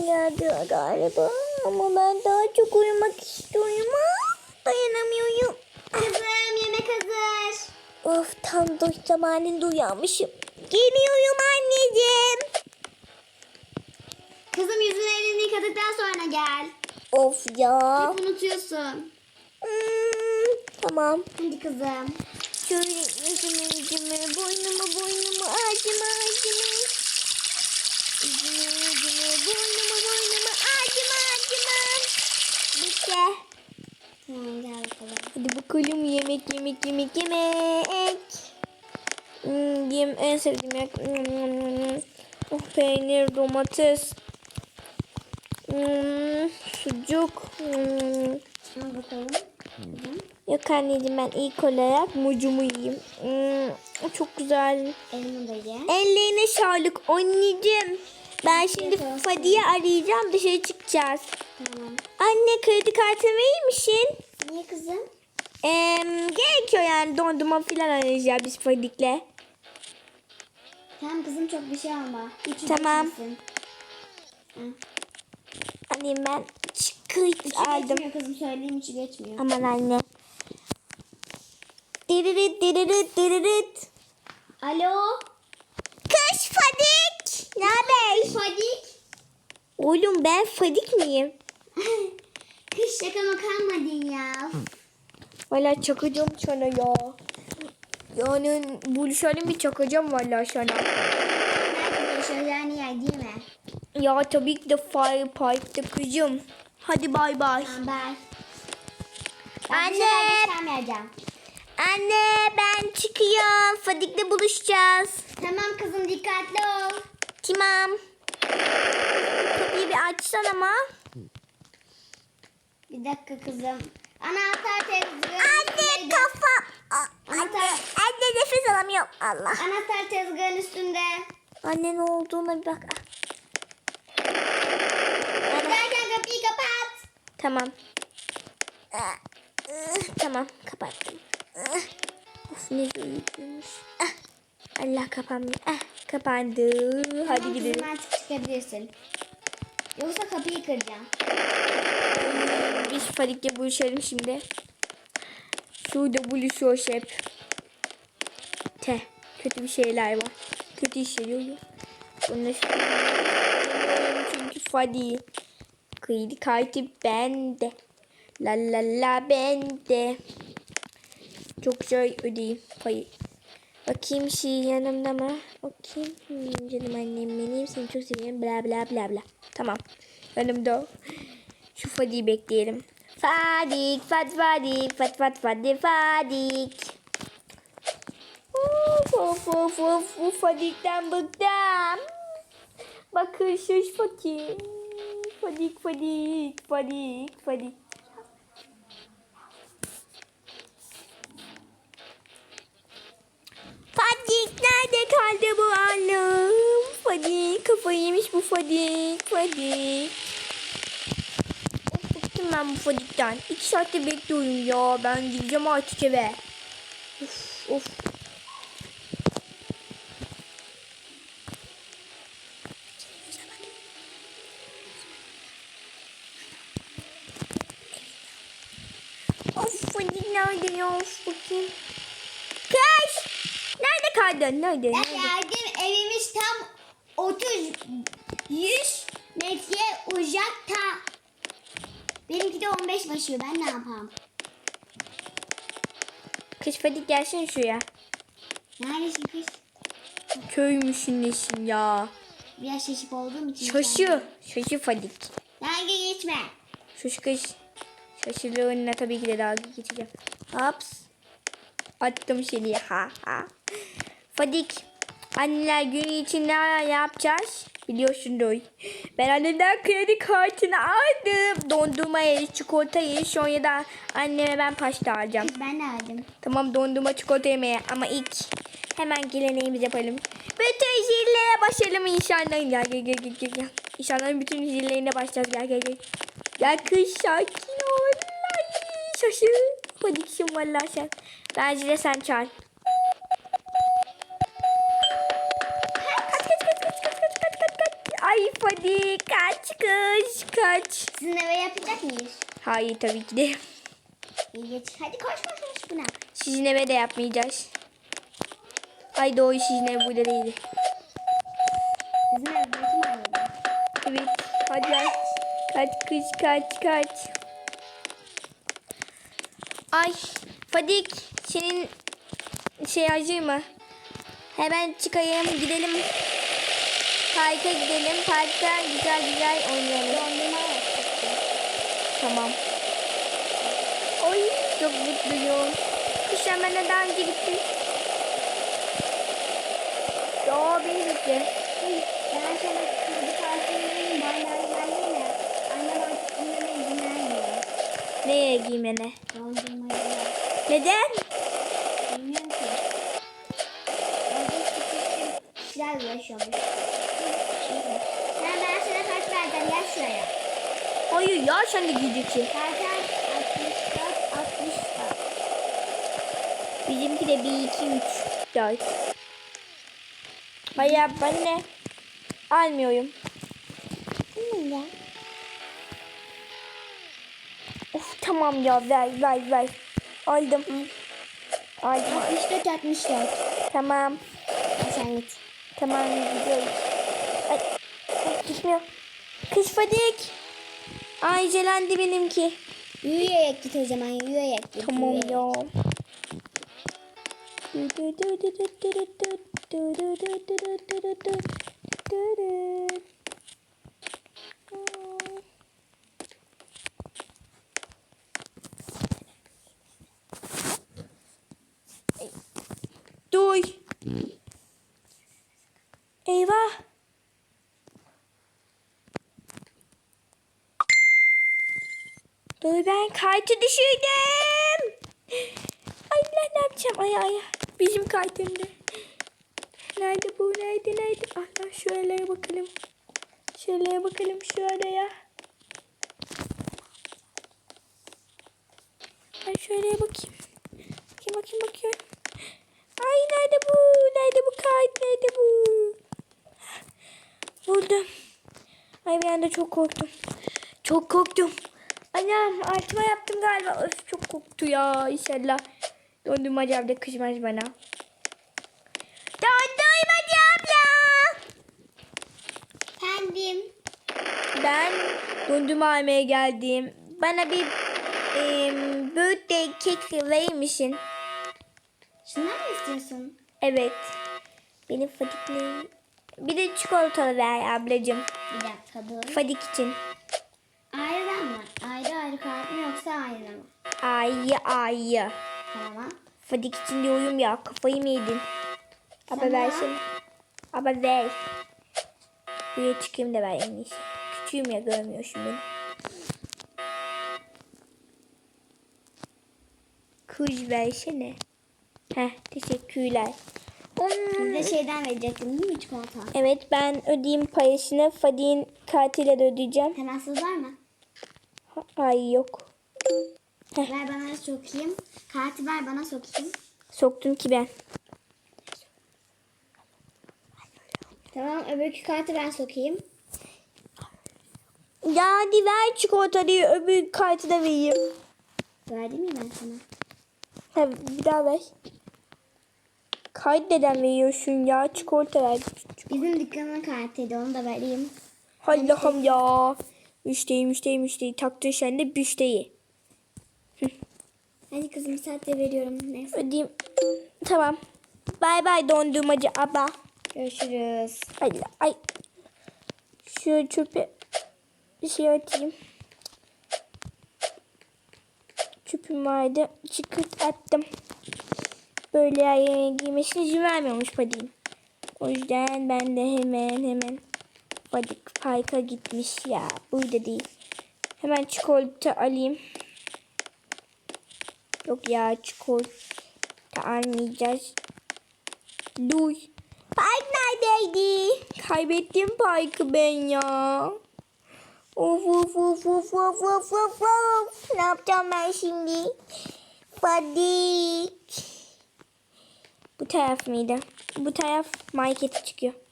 geldi galiba. Ama ben daha çok uyumak istiyorum. Dayanamıyorum. Kızım yemek hazır. Of tam da zamanında uyanmışım. Geliyorum anneciğim. Kızım yüzünü elini yıkadıktan sonra gel. Of ya. Hep unutuyorsun. Hmm, tamam. Hadi kızım. Şöyle yüzümü yüzümü boynumu boynumu ağzımı ağzımı. Yüzümü yüzümü ağzımı. Bitti. Tamam gel bakalım. Hadi bakalım yemek yemek yemek yemek. Hmm, yem en sevdiğim yemek. Hmm, oh, peynir, domates. Hmm, sucuk. Hmm. Al bakalım. Kızım. Yok anneciğim ben ilk olarak mucumu yiyeyim. Hmm, çok güzel. Elimi de ye. Ellerine sağlık anneciğim. Ben şimdi. Fadi'yi arayacağım dışarı çıkacağız. Tamam. Anne kredi kartımı verir misin? Niye kızım? Ee, gerekiyor yani dondurma falan arayacağız biz Fadik'le. Tamam kızım çok bir şey alma. Hiç Tamam. Annem ben çıkırt İçi aldım. geçmiyor kızım söyleyeyim içi geçmiyor. Aman anne. Diririt diririt diririt. Alo. Kış Fadik. Ne haber? Fadik. Oğlum ben Fadik miyim? Kız şaka mı kalmadın ya? Valla çakacağım sana ya. Yani buluşalım bir çakacağım valla sana. Nerede yani yer değil mi? Ya tabii ki de Fire Park'ta kızım. Hadi bay bay. Tamam. Ben Anne. Anne ben çıkıyorum. Fadik'le buluşacağız. Tamam kızım dikkatli ol. Tamam. Kapıyı bir açsan ama. Bir dakika kızım. Anahtar tezgahı. Anne kafa. Anne, Anahtar. anne nefes alamıyorum. Allah. Anahtar tezgahın üstünde. Anne ne olduğuna bir bak. Giderken kapıyı kapat. Tamam. Ih, Tamam kapattım. Of ne büyükmüş. Ah, Allah kapanmıyor. Ah, kapandı. Hadi Tamam gidelim. Kızım artık çıkabilirsin. Yoksa kapıyı kıracağım. Biz Fadik'le buluşalım şimdi. Şurada buluşuyoruz hep. Te. Kötü bir şeyler var. Kötü hissediyorum. Bunu çünkü Fadi. Kredi kartı bende. La la la bende. Çok güzel ödeyeyim. Hayır. Bakayım şey yanımda mı? Bakayım. Hmm, canım annem benim seni çok seviyorum. Bla bla bla bla. Tamam. Yanımda. Şu Fadi'yi bekleyelim. Fadik, Fad Fadik, Fad Fad Fadi Fadik. Of of of of of Fadik'ten bıktım. Bakın şu Fadik. Fadik, Fadik, Fadik, Fadik. Nerede kaldı bu annem? Fadik kafayı yemiş bu Fadik. Fadik. Of, bıktım ben bu Fadik'ten. İki saatte bekliyorum ya. Ben gideceğim artık eve. Of of. Of Fadik nerede ya? Of bakayım. Kış! Nerede? Ben Nerede? geldim evimiz tam 30 100 metre uzakta. Benimki de 15 başlıyor. Ben ne yapayım? Kış Fadik gelsene şuraya. Neredesin kız? Köymüşün nesin ya? Biraz şaşık olduğum için. Şaşı. Şaşı Fadik. Dalga geçme. Şuş kış. Şaşılığına tabii ki de dalga geçeceğim. Hops. Attım seni. Ha ha. Fadik. Anneler günü için ne yapacağız? Biliyorsundur. Ben annemden kredi kartını aldım. Dondurma yeri, çikolata yeri. Sonra da anneme ben pasta alacağım. Ben de aldım. Tamam dondurma çikolata yemeye ama ilk hemen geleneğimizi yapalım. Bütün zillere başlayalım inşallah. Gel gel gel gel gel. İnşallah bütün zillerine başlayacağız. Gel gel gel. Gel kız sakin ol. Ay, Şaşı. Kodiksin vallahi sen. Ben zile sen çal. Kaç. Sizin eve yapacak mıyız? Hayır tabii ki de. İyi geç. Hadi koş koş koş buna. Sizin eve de yapmayacağız. Ay doğru sizin ev burada değil. Sizin eve bakayım alalım. Evet. Hadi lan. Kaç kış kaç kaç. Ay Fadik senin şey acı mı? Hemen çıkayım gidelim. Parka gidelim. Parkta güzel güzel oynayalım. Tamam. Oy çok mutluyum. Kış hemen önce gitti. Yo beni gitti. Ben sana kırdı kartımın bayrağı geldim ya. Annem artık bunlara izin vermiyor. Nereye giymene? Dondurmayı Neden? bilmiyorum ki. Orada küçük kişiler uğraşıyormuş. Sen ben sana kaç vereceğim gel şuraya. Hayır ya sen de giyeceksin. Zaten 64, 64. Bizimki de 1, 2, 3, 4. Hayır ben ne? Almıyorum. Ya. Of tamam ya ver ver ver. Aldım. Aldım. 64, 64. Tamam. Sen git. Tamam gidiyoruz. Ay, ay gitmiyor. Kız Fadik. Ay jelendi benimki. Yürüyerek git o zaman yürüyerek git. Tamam yürüyerek. ya. Duy. Ben kaytı düşürdüm. Ay ben ne yapacağım? Ay ay. Bizim kaytımda. Nerede bu? Nerede? Nerede? Allah şöyle bakalım. Şöyle bakalım şuraya. Ay şöyle bakayım. Bakayım bakayım bakayım. Ay nerede bu? Nerede bu kayıt? Nerede bu? Buldum. Ay bir anda çok korktum. Çok korktum. Anam altıma yaptım galiba. Öf çok korktu ya inşallah. Dondurmacı abla kızmaz bana. Dondurmacı abla. Efendim. Ben dondurma almaya geldim. Bana bir em, birthday cake verir misin? Şundan mı istiyorsun? Evet. Benim Fadik'le bir de çikolatalı ver ablacığım. Bir dakika dur. Fadik için. Ayrı kart mı yoksa ayrı mı? Ayı ayı. Tamam. Fadik için diyorum ya kafayı mı yedin? Aba Tamam. versene. Aba ver. Buraya çıkayım da ver en iyisi. Küçüğüm ya görmüyorsun beni. Kız versene. Heh teşekkürler. Hmm. de şeyden verecektim değil mi çikolata? Evet ben ödeyeyim parasını. Fadik'in kartıyla da ödeyeceğim. Temassız var mı? Ay yok. Ver bana sokayım. Kartı ver bana sokayım. Soktum ki ben. Tamam öbürkü kartı ben sokayım. Ya hadi ver çikolatayı öbür kartı da vereyim. Verdim mi ben sana? Ha, bir daha ver. Kayıt neden veriyorsun ya? Çikolata ver. Bizim dükkanın kartıydı onu da vereyim. Allah'ım ya. Müşteri müşteri müşteri. Taktı sen de müşteri. Hadi kızım saatte veriyorum. Neyse. Ödeyeyim. Tamam. Bay bay dondurmacı abla. Görüşürüz. Ay, ay. Şu çöpe bir şey atayım. Çöpüm vardı. Çıkırt attım. Böyle yerlere giymesine izin vermiyormuş Padik'in. O yüzden ben de hemen hemen Padik parka gitmiş ya. Burada değil. Hemen çikolata alayım. Yok ya çikolata almayacağız. Duy. Park neredeydi? Kaybettim parkı ben ya. Of of of of of of of of. Ne yapacağım ben şimdi? Fadik. Bu taraf mıydı? Bu taraf markete çıkıyor.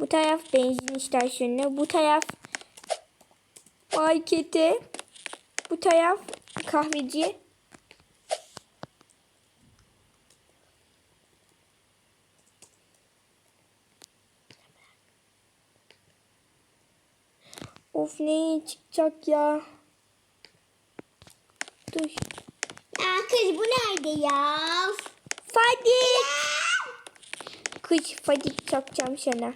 Bu taraf benzin istasyonuna. Bu taraf markete. Bu taraf kahveci. Of ne çıkacak ya? Dur. Ya kız bu nerede ya? Fadik. Kız Fadik çakacağım sana.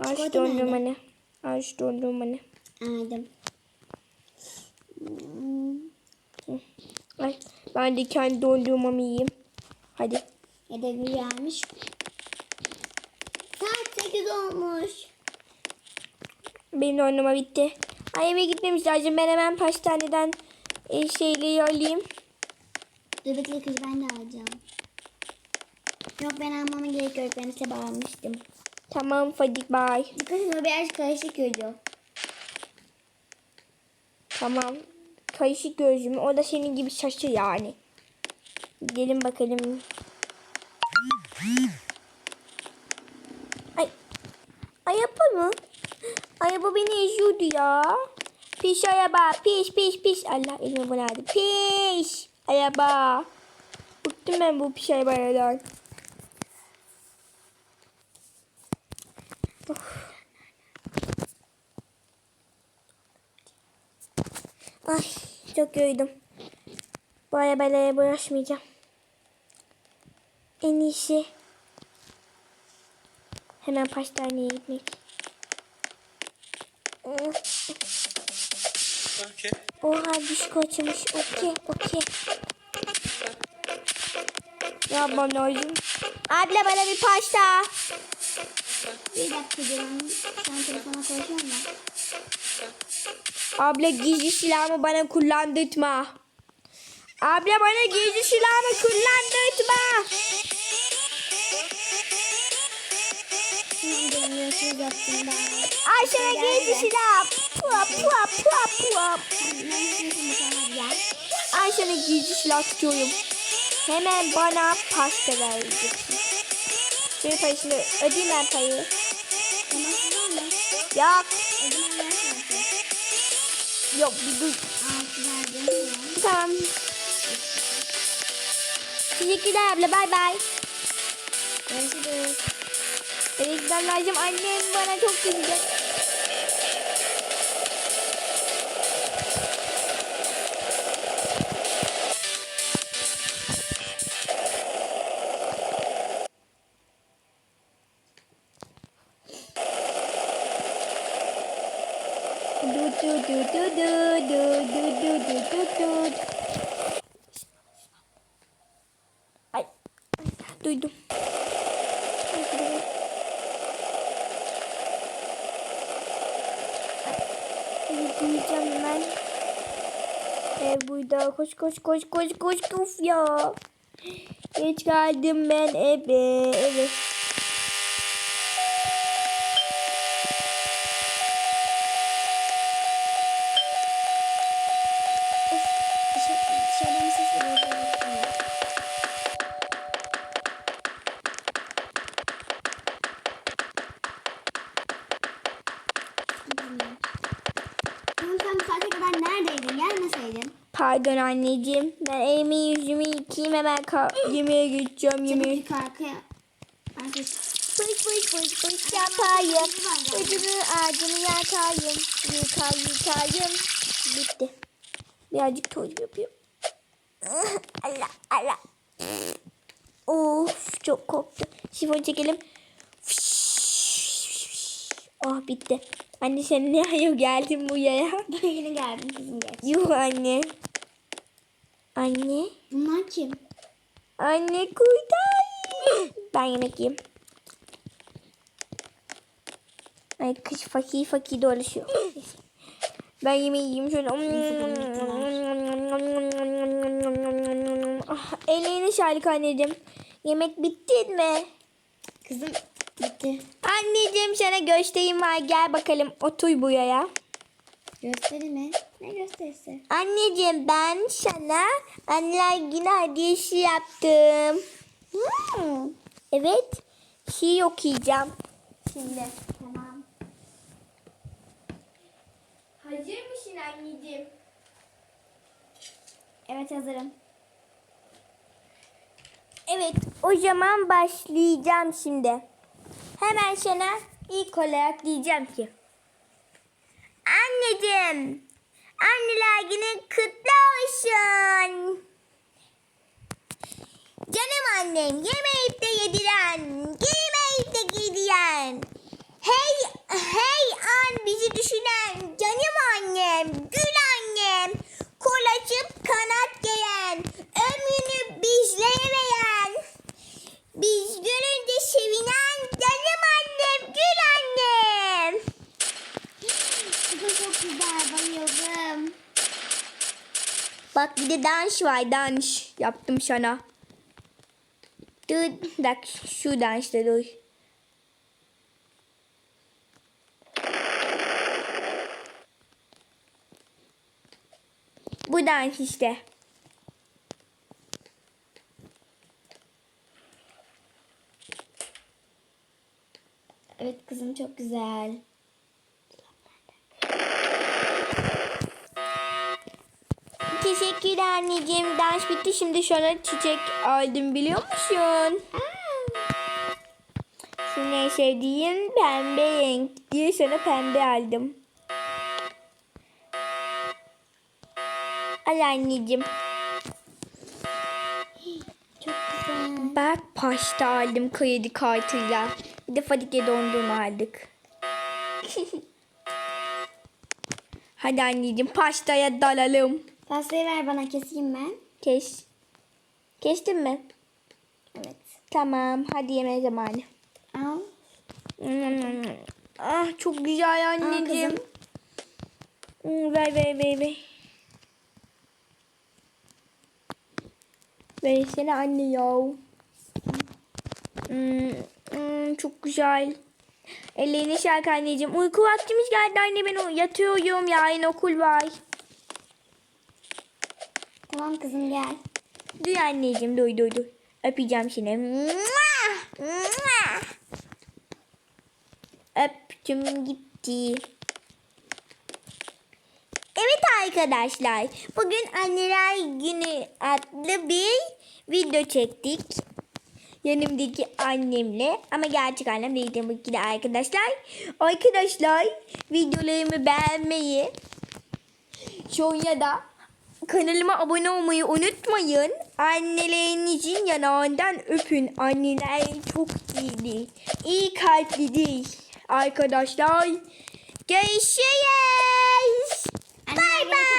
Aç Çikolata dondurmanı. Aç dondurmanı. Aldım. Ay, ben de kendi dondurmamı yiyeyim. Hadi. Hedefi gelmiş. Saat 8 olmuş. Benim dondurma bitti. Ay eve gitmemiş lazım. Ben hemen pastaneden e, şeyleri alayım. Dur bekle kız ben de alacağım. Yok ben almama gerek yok. Ben sabah almıştım. Tamam Fadik. Dikkat et o biraz karışık geliyor. Tamam. Kayışık gözlüğüm. O da senin gibi şaşı yani. Gidelim bakalım. Ay. Araba mı? Araba beni eziyordu ya. Piş araba. Piş piş piş. Allah elime bulardı. Piş. Araba. Bıktım ben bu piş arabalardan. Ay çok yoruldum. Bu arabalara bulaşmayacağım. En iyisi hemen pastaneye gitmek. Okay. Oha disko açılmış. Okey okey. Yapmam lazım. Abla bana bir pasta. Bir dakika canım. An telefona konuşuyorum da. Abla gizli silahımı bana kullandırtma. Abla bana gizli silahımı kullandırtma. Şimdi dönüyorsunuz aslında. Ay sana gizli silah. Pua pua pua pua. Ne istiyorsun bu kadar ya? Ay sana gizli silah tutuyorum. Hemen bana pasta vereceksin. Şöyle parasını ödeyeyim ben parayı. Yok. Yok bir dur. Tamam. Teşekkürler abla bay bay. Görüşürüz. Lazım. Annem bana çok kızacak. Du du du du du du du du du du. Ay, duydum. Duyacağım ben. Ev burada. Koş koş koş koş koş. Uf ya. Geç geldim ben eve. eve. Dışarı, dışarıdan bir ses geliyor. Tamam sen bu saate kadar neredeydin? Pardon anneciğim. Ben elimi yüzümü yıkayayım hemen yemeğe geçeceğim Çabuk yemeğe. yukarı arkaya. Fış fış fış fış yapayım. Ödümü ağacımı yakayım. Yıkay yıkayım. Bitti. Birazcık toz yapıyorum. Allah Allah. Of çok koktu. Şifon çekelim. Oh bitti. Anne sen ne ayol geldin bu yaya? yeni geldin kızım geç. Yuh anne. Anne. Bunlar kim? Anne kurtar. Ben yemek yiyeyim. Ay kız fakir fakir dolaşıyor. Ben yemeği yiyeyim şöyle. Ah, Ellerini şarlık anneciğim. Yemek bitti mi? Kızım bitti. Anneciğim sana göstereyim var. Gel bakalım otur buraya. Gösteri mi? Ne gösterisi? Anneciğim ben sana anneler günü hediyesi yaptım. Hmm. Evet. Şiir okuyacağım. Şimdi. Tamam. Hazır mısın anneciğim? Evet hazırım. Evet, o zaman başlayacağım şimdi. Hemen sana ilk olarak diyeceğim ki. Anneciğim, anneler günün kutlu olsun. Canım annem, yemeyip de yediren, giymeyip de giydiren. Hey, hey an bizi düşünen, canım annem, gül annem. Kol açıp kanat geyen, ömrünü bizlere veren. Biz görünce sevinen, canım annem, gül annem. Çok güzel bayıldım. Bak bir de dans var dans yaptım sana. Dur bak şu dansta dur. Bu dans işte. Evet kızım çok güzel. Teşekkür anneciğim. Dans bitti. Şimdi şöyle çiçek aldım biliyor musun? Senin en sevdiğin pembe renk diye sana pembe aldım. Al anneciğim. Çok güzel. Bak pasta aldım kredi kartıyla. Bir de Fadike dondurma aldık. Hadi anneciğim pastaya dalalım. Pastayı ver bana keseyim ben. Kes. Kestin mi? Evet. Tamam hadi yeme zamanı. Al. Ah çok güzel anneciğim. kızım. Hmm, Ver ver ver ver. Versene anne ya. Hmm, hmm, çok güzel. Ellerine şark anneciğim. Uyku vaktimiz geldi anne ben yatıyorum. Yarın okul var. Tamam kızım gel. Dur anneciğim dur dur dur. Öpeceğim seni. Öptüm gitti. Evet arkadaşlar. Bugün anneler günü adlı bir video çektik. Yanımdaki annemle ama gerçek annem değil tabii ki de arkadaşlar. Arkadaşlar videolarımı beğenmeyi Sonra da Kanalıma abone olmayı unutmayın. Annelerinizin yanağından öpün. Anneler çok iyidir. İyi kalplidir. Arkadaşlar görüşürüz. Bye bye.